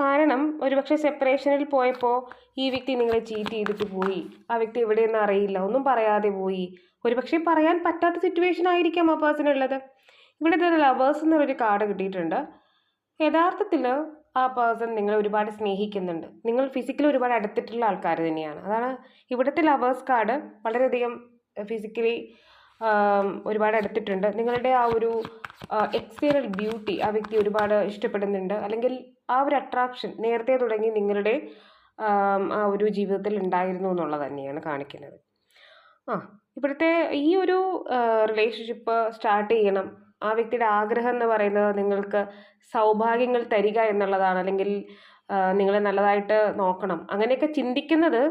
കാരണം ഒരുപക്ഷെ സെപ്പറേഷനിൽ പോയപ്പോൾ ഈ വ്യക്തി നിങ്ങളെ ചീറ്റ് ചെയ്തിട്ട് പോയി. ആ വ്യക്തി എവിടെയെന്ന് അറിയില്ല ഒന്നും പറയാതെ പോയി. ഒരുപക്ഷെ പറയാൻ പറ്റാത്ത സിറ്റുവേഷൻ ആയിരിക്കാം ആ പേഴ്സൺ ഉള്ളത്. ഇവിടെ ലവേഴ്സ് എന്നൊരു കാർഡ് കിട്ടിയിട്ടുണ്ട്. യഥാർത്ഥത്തിൽ ആ പേഴ്സൺ നിങ്ങളെ ഒരുപാട് സ്നേഹിക്കുന്നുണ്ട്. നിങ്ങൾ ഫിസിക്കലി ഒരുപാട് അടുത്തിട്ടുള്ള ആൾക്കാർ തന്നെയാണ്. അതാണ് ഇവിടുത്തെ ലവേഴ്സ് കാർഡ് വളരെയധികം ഫിസിക്കലി ഒരുപാട് എടുത്തിട്ടുണ്ട്. നിങ്ങളുടെ ആ ഒരു എക്സ്റ്റീരിയർ ബ്യൂട്ടി ആ വ്യക്തി ഒരുപാട് ഇഷ്ടപ്പെടുന്നുണ്ട്. അല്ലെങ്കിൽ ആ ഒരു അട്രാക്ഷൻ നേരത്തെ തുടങ്ങി നിങ്ങളുടെ ആ ഒരു ജീവിതത്തിൽ ഉണ്ടായിരുന്നു എന്നുള്ളത് തന്നെയാണ് കാണിക്കുന്നത്. ആ ഇപ്പോഴത്തെ ഈ ഒരു റിലേഷൻഷിപ്പ് സ്റ്റാർട്ട് ചെയ്യണം. ആ വ്യക്തിയുടെ ആഗ്രഹം എന്ന് പറയുന്നത് നിങ്ങൾക്ക് സൗഭാഗ്യങ്ങൾ തരിക എന്നുള്ളതാണ്. അല്ലെങ്കിൽ നിങ്ങളെ നല്ലതായിട്ട് നോക്കണം. അങ്ങനെയൊക്കെ ചിന്തിക്കുന്നത്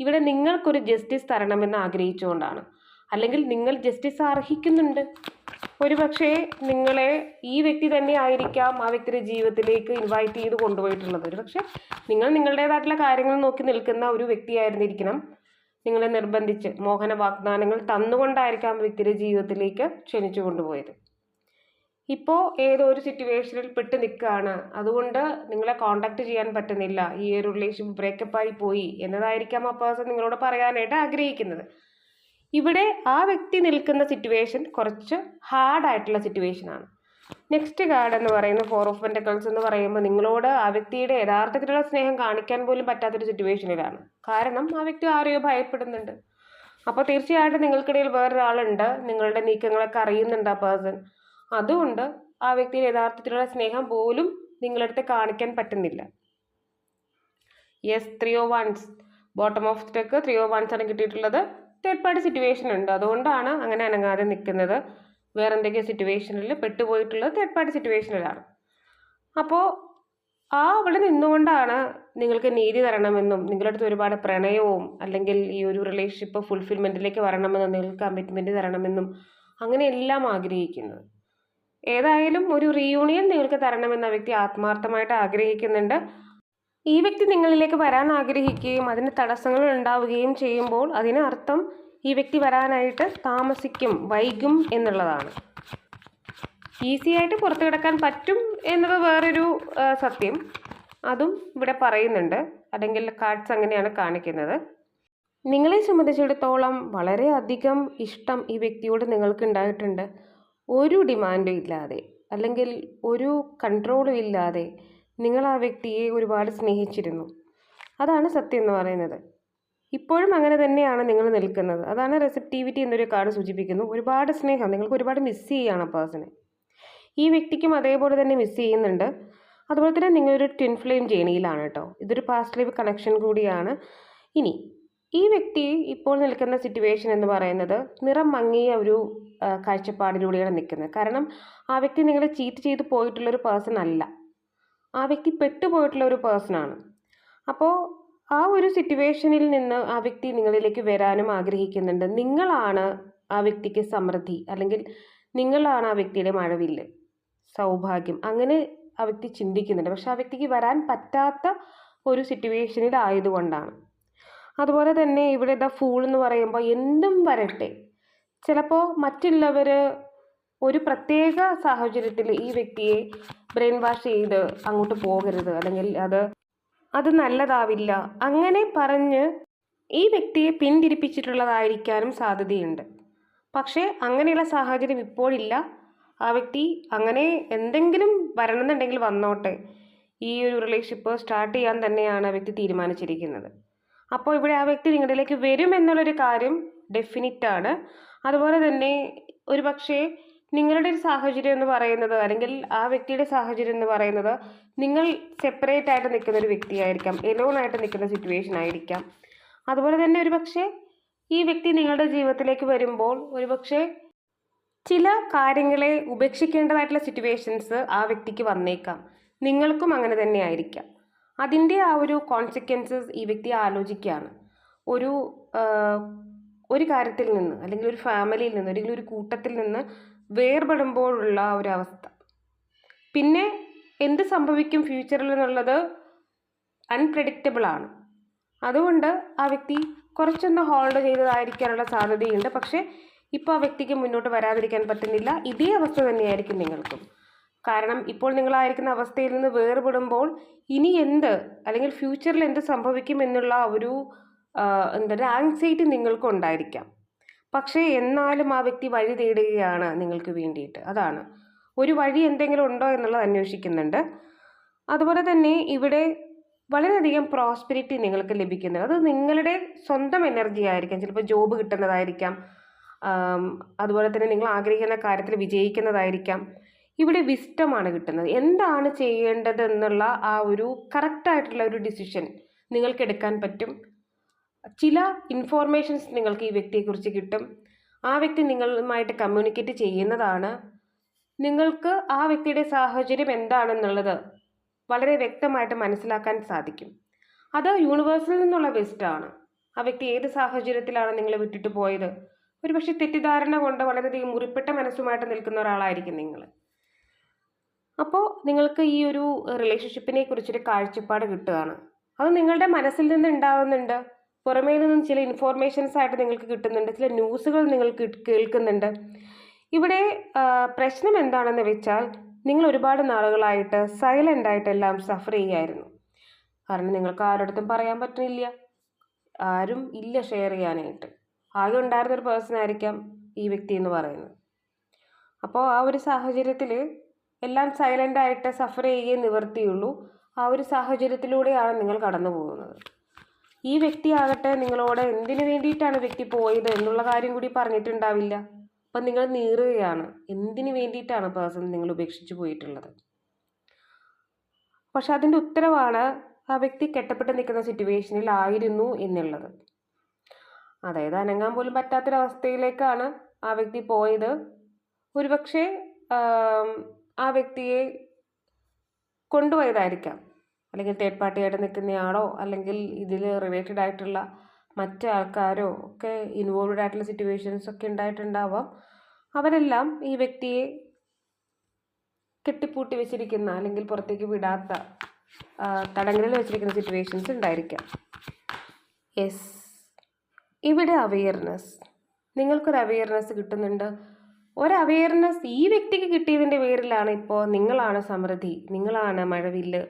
ഇവിടെ നിങ്ങൾക്കൊരു ജസ്റ്റിസ് തരണമെന്ന് ആഗ്രഹിച്ചുകൊണ്ടാണ്. അല്ലെങ്കിൽ നിങ്ങൾ ജസ്റ്റിസ് അർഹിക്കുന്നുണ്ട്. ഒരു പക്ഷേ നിങ്ങളെ ഈ വ്യക്തി തന്നെ ആയിരിക്കാം ആ വ്യക്തിയുടെ ജീവിതത്തിലേക്ക് ഇൻവൈറ്റ് ചെയ്ത് കൊണ്ടുപോയിട്ടുള്ളത്. ഒരു പക്ഷേ നിങ്ങൾ നിങ്ങളുടേതായിട്ടുള്ള കാര്യങ്ങൾ നോക്കി നിൽക്കുന്ന ഒരു വ്യക്തിയായിരുന്നിരിക്കണം നിങ്ങളെ നിർബന്ധിച്ച് മോഹന വാഗ്ദാനങ്ങൾ തന്നുകൊണ്ടായിരിക്കാം വ്യക്തിയുടെ ജീവിതത്തിലേക്ക് ക്ഷണിച്ചു കൊണ്ടുപോയത്. ഇപ്പോൾ ഏതോ ഒരു സിറ്റുവേഷനിൽ പെട്ട് നിൽക്കുകയാണ്. അതുകൊണ്ട് നിങ്ങളെ കോണ്ടാക്ട് ചെയ്യാൻ പറ്റുന്നില്ല. ഈ ഒരു റിലേഷൻഷിപ്പ് ബ്രേക്കപ്പായി പോയി. എന്നതായിരിക്കാം ആ പേഴ്സൺ നിങ്ങളോട് പറയാനായിട്ട് ആഗ്രഹിക്കുന്നത്. ഇവിടെ ആ വ്യക്തി നിൽക്കുന്ന സിറ്റുവേഷൻ കുറച്ച് ഹാർഡായിട്ടുള്ള സിറ്റുവേഷനാണ് നെക്സ്റ്റ് കാർഡ് എന്ന് പറയുന്നത് ഫോർ ഓഫ് പെന്റക്കൾസ് എന്ന് പറയുമ്പോൾ നിങ്ങളോട് ആ വ്യക്തിയുടെ യഥാർത്ഥത്തിലുള്ള സ്നേഹം കാണിക്കാൻ പോലും പറ്റാത്തൊരു സിറ്റുവേഷനിലാണ് കാരണം ആ വ്യക്തി ആരെയോ ഭയപ്പെടുന്നുണ്ട്. അപ്പോൾ തീർച്ചയായിട്ടും നിങ്ങൾക്കിടയിൽ വേറൊരാളുണ്ട്. നിങ്ങളുടെ നീക്കങ്ങളൊക്കെ അറിയുന്നുണ്ട് ആ പേഴ്സൺ അതുകൊണ്ട് ആ വ്യക്തിയുടെ യഥാർത്ഥത്തിലുള്ള സ്നേഹം പോലും നിങ്ങളടുത്ത് കാണിക്കാൻ പറ്റുന്നില്ല. Yes three of wands bottom of stack three of wands ആണ് കിട്ടിയിട്ടുള്ളത്. തേർഡ് പാർട്ടി സിറ്റുവേഷൻ ഉണ്ട്. അതുകൊണ്ടാണ് അങ്ങനെ അനങ്ങാതെ നിൽക്കുന്നത് വേറെ എന്തൊക്കെയോ സിറ്റുവേഷനിൽ പെട്ടുപോയിട്ടുള്ളത് തേർഡ് പാർട്ടി സിറ്റുവേഷനിലാണ് അപ്പോൾ ആ അവിടെ നിന്നുകൊണ്ടാണ് നിങ്ങൾക്ക് നീതി തരണമെന്നും നിങ്ങളുടെ അടുത്ത് ഒരുപാട് പ്രണയവും അല്ലെങ്കിൽ ഈ ഒരു റിലേഷൻഷിപ്പ് ഫുൾഫിൽമെന്റിലേക്ക് വരണമെന്നും നിങ്ങൾക്ക് കമ്മിറ്റ്മെന്റ് തരണമെന്നും അങ്ങനെയെല്ലാം ആഗ്രഹിക്കുന്നത്. ഏതായാലും ഒരു റീയൂണിയൻ നിങ്ങൾക്ക് തരണമെന്ന് ആ വ്യക്തി ആത്മാർത്ഥമായിട്ട് ആഗ്രഹിക്കുന്നുണ്ട്. ഈ വ്യക്തി നിങ്ങളിലേക്ക് വരാൻ ആഗ്രഹിക്കുകയും അതിന് തടസ്സങ്ങൾ ഉണ്ടാവുകയും ചെയ്യുമ്പോൾ അതിനർത്ഥം ഈ വ്യക്തി വരാനായിട്ട് താമസിക്കും വൈകും എന്നുള്ളതാണ്. ഈസി ആയിട്ട് പുറത്തു കിടക്കാൻ പറ്റും എന്നത് വേറൊരു സത്യം. അതും ഇവിടെ പറയുന്നുണ്ട്. അല്ലെങ്കിൽ കാർഡ്സ് അങ്ങനെയാണ് കാണിക്കുന്നത്. നിങ്ങളെ സംബന്ധിച്ചിടത്തോളം വളരെയധികം ഇഷ്ടം ഈ വ്യക്തിയോട് നിങ്ങൾക്ക് ഉണ്ടായിട്ടുണ്ട്. ഒരു ഡിമാൻഡും ഇല്ലാതെ അല്ലെങ്കിൽ ഒരു കൺട്രോളും ഇല്ലാതെ നിങ്ങൾ ആ വ്യക്തിയെ ഒരുപാട് സ്നേഹിച്ചിരുന്നു. അതാണ് സത്യം എന്ന് പറയുന്നത്. ഇപ്പോഴും അങ്ങനെ തന്നെയാണ് നിങ്ങൾ നിൽക്കുന്നത്. അതാണ് റെസിപ്റ്റിവിറ്റി എന്നൊരു കാർഡ് സൂചിപ്പിക്കുന്നു. ഒരുപാട് സ്നേഹം. നിങ്ങൾക്ക് ഒരുപാട് മിസ് ചെയ്യുകയാണ് ആ പേഴ്സണെ ഈ വ്യക്തിക്കും അതേപോലെ തന്നെ മിസ് ചെയ്യുന്നുണ്ട്. അതുപോലെ തന്നെ നിങ്ങളൊരു ട്വിൻ ഫ്ലെയിം ജേണിയിലാണ് കേട്ടോ. ഇതൊരു പാസ്റ്റ് ലൈഫ് കണക്ഷൻ കൂടിയാണ്. ഇനി ഈ വ്യക്തി ഇപ്പോൾ നിൽക്കുന്ന സിറ്റുവേഷൻ എന്ന് പറയുന്നത് നിറം മങ്ങിയ ഒരു കാഴ്ചപ്പാടിലൂടെയാണ് നിൽക്കുന്നത്. കാരണം ആ വ്യക്തി നിങ്ങളെ ചീറ്റ് ചെയ്ത് പോയിട്ടുള്ളൊരു പേഴ്സൺ അല്ല. ആ വ്യക്തി പെട്ടുപോയിട്ടുള്ള ഒരു പേഴ്സണാണ് അപ്പോൾ ആ ഒരു സിറ്റുവേഷനിൽ നിന്ന് ആ വ്യക്തി നിങ്ങളിലേക്ക് വരാനും ആഗ്രഹിക്കുന്നുണ്ട്. നിങ്ങളാണ് ആ വ്യക്തിക്ക് സമൃദ്ധി അല്ലെങ്കിൽ നിങ്ങളാണ് ആ വ്യക്തിയുടെ മഴവില്ല്. സൗഭാഗ്യം. അങ്ങനെ ആ വ്യക്തി ചിന്തിക്കുന്നുണ്ട്. പക്ഷെ ആ വ്യക്തിക്ക് വരാൻ പറ്റാത്ത ഒരു സിറ്റുവേഷനിൽ ആയതുകൊണ്ടാണ്. അതുപോലെ തന്നെ ഇവിടെ ദ ഫൂൾ എന്ന് പറയുമ്പോൾ എന്തും വരട്ടെ. ചിലപ്പോൾ മറ്റുള്ളവർ ഒരു പ്രത്യേക സാഹചര്യത്തിൽ ഈ വ്യക്തിയെ ബ്രെയിൻ വാഷ് ചെയ്ത് അങ്ങോട്ട് പോകരുത്. അല്ലെങ്കിൽ അത് അത് നല്ലതാവില്ല. അങ്ങനെ പറഞ്ഞ് ഈ വ്യക്തിയെ പിന്തിരിപ്പിച്ചിട്ടുള്ളതായിരിക്കാനും സാധ്യതയുണ്ട്. പക്ഷേ അങ്ങനെയുള്ള സാഹചര്യം ഇപ്പോഴില്ല. ആ വ്യക്തി അങ്ങനെ എന്തെങ്കിലും വരണമെന്നുണ്ടെങ്കിൽ വന്നോട്ടെ. ഈ ഒരു റിലേഷൻഷിപ്പ് സ്റ്റാർട്ട് ചെയ്യാൻ തന്നെയാണ് ആ വ്യക്തി തീരുമാനിച്ചിരിക്കുന്നത്. അപ്പോൾ ഇവിടെ ആ വ്യക്തി നിങ്ങളിലേക്ക് വരും എന്നുള്ളൊരു കാര്യം ഡെഫിനിറ്റാണ് അതുപോലെ തന്നെ ഒരു പക്ഷേ നിങ്ങളുടെ ഒരു സാഹചര്യം എന്ന് പറയുന്നത് അല്ലെങ്കിൽ ആ വ്യക്തിയുടെ സാഹചര്യം എന്ന് പറയുന്നത് നിങ്ങൾ സെപ്പറേറ്റ് ആയിട്ട് നിൽക്കുന്ന ഒരു വ്യക്തിയായിരിക്കാം എലോൺ ആയിട്ട് നിൽക്കുന്ന സിറ്റുവേഷൻ ആയിരിക്കാം. അതുപോലെ തന്നെ ഒരു പക്ഷേ ഈ വ്യക്തി നിങ്ങളുടെ ജീവിതത്തിലേക്ക് വരുമ്പോൾ ഒരു പക്ഷേ ചില കാര്യങ്ങളെ ഉപേക്ഷിക്കേണ്ടതായിട്ടുള്ള സിറ്റുവേഷൻസ് ആ വ്യക്തിക്ക് വന്നേക്കാം. നിങ്ങൾക്കും അങ്ങനെ തന്നെ ആയിരിക്കാം. അതിന്റെ ആ ഒരു കോൺസിക്വൻസസ് ഈ വ്യക്തി ആലോചിക്കുകയാണ്. ഒരു ഒരു കാര്യത്തിൽ നിന്ന് അല്ലെങ്കിൽ ഒരു ഫാമിലിയിൽ നിന്ന് അല്ലെങ്കിൽ ഒരു കൂട്ടത്തിൽ നിന്ന് വേർപെടുമ്പോഴുള്ള ആ ഒരു അവസ്ഥ പിന്നെ എന്ത് സംഭവിക്കും ഫ്യൂച്ചറിൽ എന്നുള്ളത് അൺപ്രഡിക്റ്റബിളാണ്. അതുകൊണ്ട് ആ വ്യക്തി കുറച്ചൊന്ന് ഹോൾഡ് ചെയ്തതായിരിക്കാനുള്ള സാധ്യതയുണ്ട്. പക്ഷേ ഇപ്പോൾ ആ വ്യക്തിക്ക് മുന്നോട്ട് വരാതിരിക്കാൻ പറ്റുന്നില്ല. ഇതേ അവസ്ഥ തന്നെയായിരിക്കും നിങ്ങൾക്കും. കാരണം ഇപ്പോൾ നിങ്ങളായിരിക്കുന്ന അവസ്ഥയിൽ നിന്ന് വേർപെടുമ്പോൾ ഇനി എന്ത് അല്ലെങ്കിൽ ഫ്യൂച്ചറിൽ എന്ത് സംഭവിക്കും എന്നുള്ള ഒരു എന്താ പറയുക ആങ്സൈറ്റി നിങ്ങൾക്കും ഉണ്ടായിരിക്കാം. പക്ഷേ എന്നാലും ആ വ്യക്തി വഴി തേടുകയാണ് നിങ്ങൾക്ക് വേണ്ടിയിട്ട്. അതാണ്. ഒരു വഴി എന്തെങ്കിലും ഉണ്ടോ എന്നുള്ളത് അന്വേഷിക്കുന്നുണ്ട്. അതുപോലെ തന്നെ ഇവിടെ വളരെയധികം പ്രോസ്പെരിറ്റി നിങ്ങൾക്ക് ലഭിക്കുന്നുണ്ട്. അത് നിങ്ങളുടെ സ്വന്തം എനർജി ആയിരിക്കാം. ചിലപ്പോൾ ജോബ് കിട്ടുന്നതായിരിക്കാം. അതുപോലെ തന്നെ നിങ്ങൾ ആഗ്രഹിക്കുന്ന കാര്യത്തിൽ വിജയിക്കുന്നതായിരിക്കാം. ഇവിടെ വിസ്റ്റമാണ് കിട്ടുന്നത്. എന്താണ് ചെയ്യേണ്ടത് എന്നുള്ള ആ ഒരു കറക്റ്റായിട്ടുള്ള ഒരു ഡിസിഷൻ നിങ്ങൾക്ക് എടുക്കാൻ പറ്റും. ചില ഇൻഫോർമേഷൻസ് നിങ്ങൾക്ക് ഈ വ്യക്തിയെക്കുറിച്ച് കിട്ടും. ആ വ്യക്തി നിങ്ങളുമായിട്ട് കമ്മ്യൂണിക്കേറ്റ് ചെയ്യുന്നതാണ്. നിങ്ങൾക്ക് ആ വ്യക്തിയുടെ സാഹചര്യം എന്താണെന്നുള്ളത് വളരെ വ്യക്തമായിട്ട് മനസ്സിലാക്കാൻ സാധിക്കും. അത് യൂണിവേഴ്സിൽ നിന്നുള്ള ബെസ്റ്റാണ് ആ വ്യക്തി ഏത് സാഹചര്യത്തിലാണ് നിങ്ങളെ വിട്ടിട്ട് പോയത്? ഒരുപക്ഷെ തെറ്റിദ്ധാരണ കൊണ്ട് വളരെയധികം മുറിപ്പെട്ട മനസ്സുമായിട്ട് നിൽക്കുന്ന ഒരാളായിരിക്കും നിങ്ങൾ അപ്പോൾ നിങ്ങൾക്ക് ഈ ഒരു റിലേഷൻഷിപ്പിനെ കുറിച്ചൊരു കാഴ്ചപ്പാട് കിട്ടുകയാണ്. അത് നിങ്ങളുടെ മനസ്സിൽ നിന്ന് ഉണ്ടാകുന്നുണ്ട് പുറമേ നിന്നും ചില ഇൻഫോർമേഷൻസ് ആയിട്ട് നിങ്ങൾക്ക് കിട്ടുന്നുണ്ട് ചില ന്യൂസുകൾ നിങ്ങൾ കേൾക്കുന്നുണ്ട്. ഇവിടെ പ്രശ്നം എന്താണെന്ന് വെച്ചാൽ നിങ്ങൾ ഒരുപാട് നാളുകളായിട്ട് സൈലന്റ് ആയിട്ടെല്ലാം സഫർ ചെയ്യുമായിരുന്നു കാരണം നിങ്ങൾക്ക് ആരോടത്തും പറയാൻ പറ്റുന്നില്ല. ആരും ഇല്ല ഷെയർ ചെയ്യാനായിട്ട്. ആകെ ഉണ്ടായിരുന്ന ഒരു പേഴ്സൺ ആയിരിക്കാം ഈ വ്യക്തി എന്ന് പറയുന്നത്. അപ്പോൾ ആ ഒരു സാഹചര്യത്തിൽ എല്ലാം സൈലന്റ് ആയിട്ട് സഫർ ചെയ്യുകയും നിവർത്തിയുള്ളൂ. ആ ഒരു സാഹചര്യത്തിലൂടെയാണ് നിങ്ങൾ കടന്നു പോകുന്നത് ഈ വ്യക്തിയാകട്ടെ നിങ്ങളോട് എന്തിനു വേണ്ടിയിട്ടാണ് വ്യക്തി പോയത് എന്നുള്ള കാര്യം കൂടി പറഞ്ഞിട്ടുണ്ടാവില്ല. അപ്പം നിങ്ങൾ നീറുകയാണ്. എന്തിനു വേണ്ടിയിട്ടാണ് പേഴ്സൺ നിങ്ങൾ ഉപേക്ഷിച്ച് പോയിട്ടുള്ളത്? പക്ഷെ അതിന്റെ ഉത്തരവാണ് ആ വ്യക്തി കെട്ടപ്പെട്ട് നിൽക്കുന്ന സിറ്റുവേഷനിൽ ആയിരുന്നു എന്നുള്ളത്. അതായത് അനങ്ങാൻ പോലും പറ്റാത്തൊരവസ്ഥയിലേക്കാണ് ആ വ്യക്തി പോയത്. ഒരുപക്ഷെ ആ വ്യക്തിയെ കൊണ്ടുപോയതായിരിക്കാം. അല്ലെങ്കിൽ തേർഡ് പാർട്ടിയായിട്ട് നിൽക്കുന്നയാളോ അല്ലെങ്കിൽ ഇതിൽ റിലേറ്റഡ് ആയിട്ടുള്ള മറ്റ് ആൾക്കാരോ ഒക്കെ ഇൻവോൾവ്ഡ് ആയിട്ടുള്ള സിറ്റുവേഷൻസ് ഒക്കെ ഉണ്ടായിട്ടുണ്ടാവാം. അവരെല്ലാം ഈ വ്യക്തിയെ കെട്ടിപ്പൂട്ടി വെച്ചിരിക്കുന്ന അല്ലെങ്കിൽ പുറത്തേക്ക് വിടാത്ത തടങ്കലിൽ വെച്ചിരിക്കുന്ന സിറ്റുവേഷൻസ് ഉണ്ടായിരിക്കാം. യെസ് ഇവിടെ അവെയർനെസ് നിങ്ങൾക്കൊരു അവെയർനെസ് കിട്ടുന്നുണ്ട്. ഒരു അവെയർനെസ് ഈ വ്യക്തിക്ക് കിട്ടിയതിന്റെ പേരിലാണ് ഇപ്പോൾ നിങ്ങളാണ് സമൃദ്ധി നിങ്ങളാണ് മഴവില്ല്.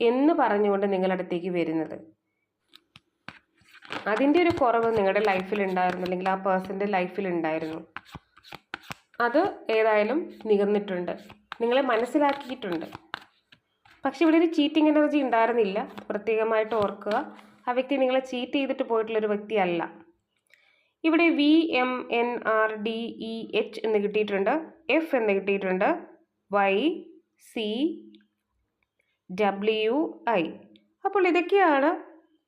എന്ന് പറഞ്ഞുകൊണ്ട് നിങ്ങളടുത്തേക്ക് വരുന്നത്. അതിന്റെ ഒരു കുറവ് നിങ്ങളുടെ ലൈഫിൽ ഉണ്ടായിരുന്നു അല്ലെങ്കിൽ ആ പേഴ്സന്റെ ലൈഫിൽ ഉണ്ടായിരുന്നു. അത് ഏതായാലും നികന്നിട്ടുണ്ട്. നിങ്ങളെ മനസ്സിലാക്കിയിട്ടുണ്ട്. പക്ഷെ ഇവിടെ ഒരു ചീറ്റിംഗ് എനർജി ഉണ്ടായിരുന്നില്ല. പ്രത്യേകമായിട്ട് ഓർക്കുക ആ വ്യക്തി നിങ്ങളെ ചീറ്റ് ചെയ്തിട്ട് പോയിട്ടുള്ളൊരു വ്യക്തിയല്ല. ഇവിടെ V M N R D E H എന്ന് കിട്ടിയിട്ടുണ്ട്. എഫ് എന്ന് കിട്ടിയിട്ടുണ്ട്. വൈ സി ഡബ്ല്യു ഐ അപ്പോൾ ഇതൊക്കെയാണ്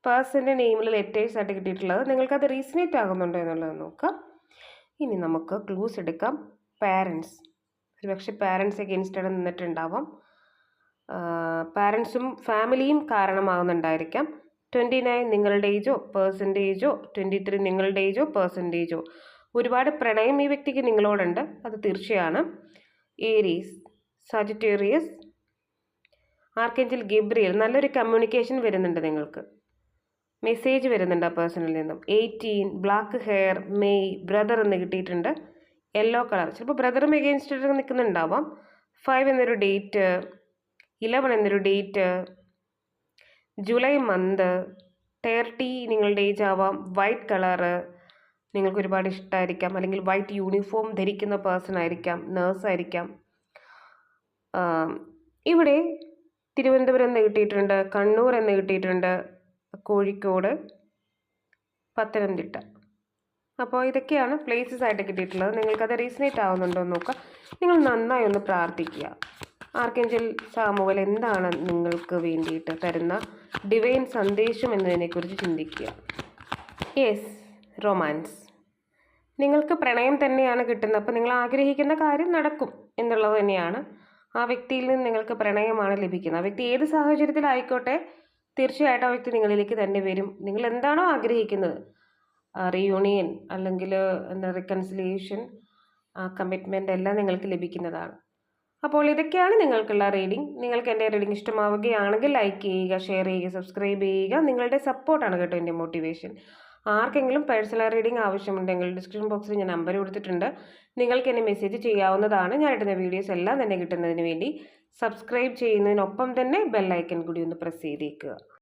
പേഴ്സന്റെ നെയിമിൽ ലെറ്റേഴ്സ് ആയിട്ട് കിട്ടിയിട്ടുള്ളത്. അത് റീസണേറ്റ് ആകുന്നുണ്ടോ എന്നുള്ളത് നോക്കാം. ഇനി നമുക്ക് ക്ലൂസ് എടുക്കാം. പാരൻസ് ഒരുപക്ഷെ പാരൻസ് എഗെയിൻസ്റ്റാണ് നിന്നിട്ടുണ്ടാവാം. പാരൻസും ഫാമിലിയും കാരണമാകുന്നുണ്ടായിരിക്കാം. ട്വന്റി നയൻ നിങ്ങളുടെ ഏജോ പേഴ്സന്റേജോ ട്വന്റി ത്രീ നിങ്ങളുടെ ഏജോ പേഴ്സന്റേജോ ഒരുപാട് പ്രണയം ഈ വ്യക്തിക്ക് നിങ്ങളോടുണ്ട്. അത് തീർച്ചയാണ്. ഏരീസ് സാജിറ്റേറിയസ് ആർക്കെഞ്ചൽ ഗിബ്രിയൽ നല്ലൊരു കമ്മ്യൂണിക്കേഷൻ വരുന്നുണ്ട് നിങ്ങൾക്ക്. മെസ്സേജ് വരുന്നുണ്ട് ആ പേഴ്സണിൽ നിന്നും. Eighteen black hair may brother എന്ന് കിട്ടിയിട്ടുണ്ട്. യെല്ലോ കളർ ചിലപ്പോൾ ബ്രദറും എഗെയിൻസ്റ്റ് നിൽക്കുന്നുണ്ടാവാം. ഫൈവ് എന്നൊരു ഡേറ്റ് ഇലവൻ എന്നൊരു ഡേറ്റ് ജൂലൈ മന്ത് തേർട്ടി നിങ്ങളുടെ ഏജ് ആവാം. വൈറ്റ് കളറ് നിങ്ങൾക്ക് ഒരുപാട് ഇഷ്ടമായിരിക്കാം അല്ലെങ്കിൽ വൈറ്റ് യൂണിഫോം ധരിക്കുന്ന പേഴ്സൺ ആയിരിക്കാം. നേഴ്സായിരിക്കാം ഇവിടെ തിരുവനന്തപുരം എന്ന് കിട്ടിയിട്ടുണ്ട് കണ്ണൂർ എന്ന് കിട്ടിയിട്ടുണ്ട് കോഴിക്കോട് പത്തനംതിട്ട. അപ്പോൾ ഇതൊക്കെയാണ് പ്ലേസസ് ആയിട്ട് കിട്ടിയിട്ടുള്ളത്. നിങ്ങൾക്കത് റീസണേറ്റ് ആവുന്നുണ്ടോ എന്ന് നോക്കുക. നിങ്ങൾ നന്നായി ഒന്ന് പ്രാർത്ഥിക്കുക. ആർക്കെഞ്ചൽ സാമുവൽ എന്താണ് നിങ്ങൾക്ക് വേണ്ടിയിട്ട് തരുന്ന ഡിവൈൻ സന്ദേശം എന്നതിനെക്കുറിച്ച് ചിന്തിക്കുക. യെസ് റൊമാൻസ് നിങ്ങൾക്ക് പ്രണയം തന്നെയാണ് കിട്ടുന്നത്. അപ്പോൾ നിങ്ങൾ ആഗ്രഹിക്കുന്ന കാര്യം നടക്കും എന്നുള്ളത് തന്നെയാണ്. ആ വ്യക്തിയിൽ നിന്ന് നിങ്ങൾക്ക് പ്രണയമാണ് ലഭിക്കുന്നത്. ആ വ്യക്തി ഏത് സാഹചര്യത്തിലായിക്കോട്ടെ തീർച്ചയായിട്ടും ആ വ്യക്തി നിങ്ങളിലേക്ക് തന്നെ വരും. നിങ്ങൾ എന്താണോ ആഗ്രഹിക്കുന്നത്? റീയൂണിയൻ അല്ലെങ്കിൽ എന്താ റിക്കൺസിലിയേഷൻ കമ്മിറ്റ്മെന്റ് എല്ലാം നിങ്ങൾക്ക് ലഭിക്കുന്നതാണ്. അപ്പോൾ ഇതൊക്കെയാണ് നിങ്ങൾക്കുള്ള റീഡിംഗ് നിങ്ങൾക്ക് എന്റെ റീഡിംഗ് ഇഷ്ടമാവുകയാണെങ്കിൽ ലൈക്ക് ചെയ്യുക ഷെയർ ചെയ്യുക സബ്സ്ക്രൈബ് ചെയ്യുക. നിങ്ങളുടെ സപ്പോർട്ടാണ് കേട്ടോ എന്റെ മോട്ടിവേഷൻ ആർക്കെങ്കിലും പേഴ്സണൽ റീഡിംഗ് ആവശ്യമുണ്ടെങ്കിൽ ഡിസ്ക്രിപ്ഷൻ ബോക്സിൽ ഞാൻ നമ്പർ കൊടുത്തിട്ടുണ്ട്. നിങ്ങൾക്ക് എന്നെ മെസ്സേജ് ചെയ്യാവുന്നതാണ്. ഞാൻ ഇടുന്ന വീഡിയോസ് എല്ലാം തന്നെ കിട്ടുന്നതിന് വേണ്ടി സബ്സ്ക്രൈബ് ചെയ്യുന്നതിനൊപ്പം തന്നെ ബെല്ലൈക്കൻ കൂടി ഒന്ന് പ്രസ് ചെയ്തേക്കുക.